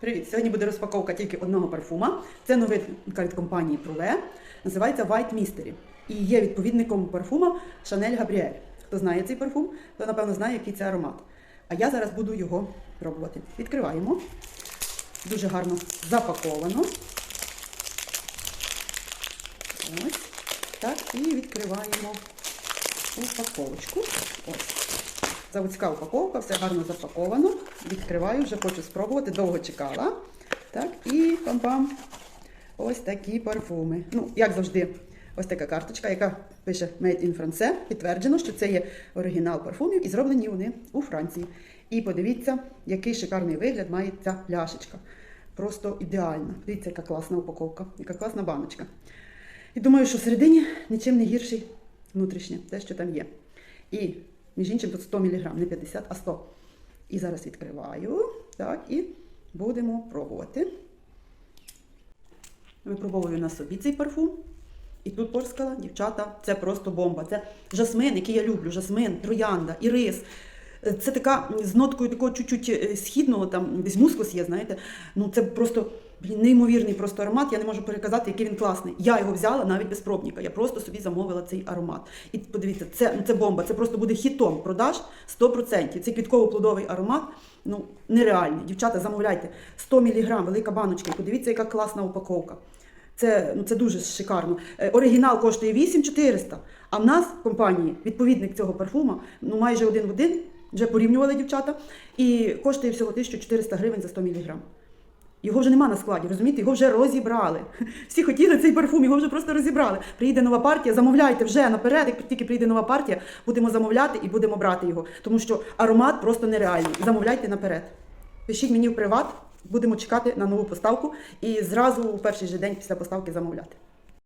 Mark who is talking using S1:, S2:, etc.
S1: Привіт! Сьогодні буде розпаковка тільки одного парфума. Це новинка від компанії Prule. Називається White Mystery. І є відповідником парфума Chanel Gabrielle. Хто знає цей парфум, то напевно знає, який це аромат. А я зараз буду його пробувати. Відкриваємо. Дуже гарно запаковано. Ось. Так, і відкриваємо упаковочку. Ось. Заводська упаковка, все гарно запаковано. Відкриваю, вже хочу спробувати, довго чекала. Так, і пам-пам. Ось такі парфуми. Ну, як завжди, ось така карточка, яка пише Made in France. Підтверджено, що це є оригінал парфумів і зроблені вони у Франції. І подивіться, який шикарний вигляд має ця пляшечка. Просто ідеальна. Дивіться, яка класна упаковка, яка класна баночка. І думаю, що всередині нічим не гірший внутрішнє, те, що там є. І, між іншим, тут 100 мг, не 50, а 100. І зараз відкриваю. Так, і будемо пробувати. Випробовую на собі цей парфум. І тут порскала, дівчата, це просто бомба. Це жасмин, який я люблю. Жасмин, троянда, ірис. Е, Це така з ноткою такого чуть-чуть е, східного, там десь мускус є, знаєте. Ну це просто блін, неймовірний просто аромат. Я не можу переказати, який він класний. Я його взяла навіть без пробника. Я просто собі замовила цей аромат. І подивіться, це, ну, це бомба. Це просто буде хітом продаж 100%. Це квітково-плодовий аромат. Ну, нереальний. Дівчата, замовляйте 100 мг, велика баночка. І подивіться, яка класна упаковка. Це, ну, це дуже шикарно. Е, Оригінал коштує 8400, а в нас в компанії відповідник цього парфума ну, майже один в один, вже порівнювали дівчата, і коштує всього 1400 гривень за 100 мг. Його вже нема на складі, розумієте? Його вже розібрали. Всі хотіли цей парфум, його вже просто розібрали. Приїде нова партія, замовляйте вже наперед, як тільки прийде нова партія, будемо замовляти і будемо брати його. Тому що аромат просто нереальний. Замовляйте наперед. Пишіть мені в приват, будемо чекати на нову поставку і зразу у перший же день після поставки замовляти.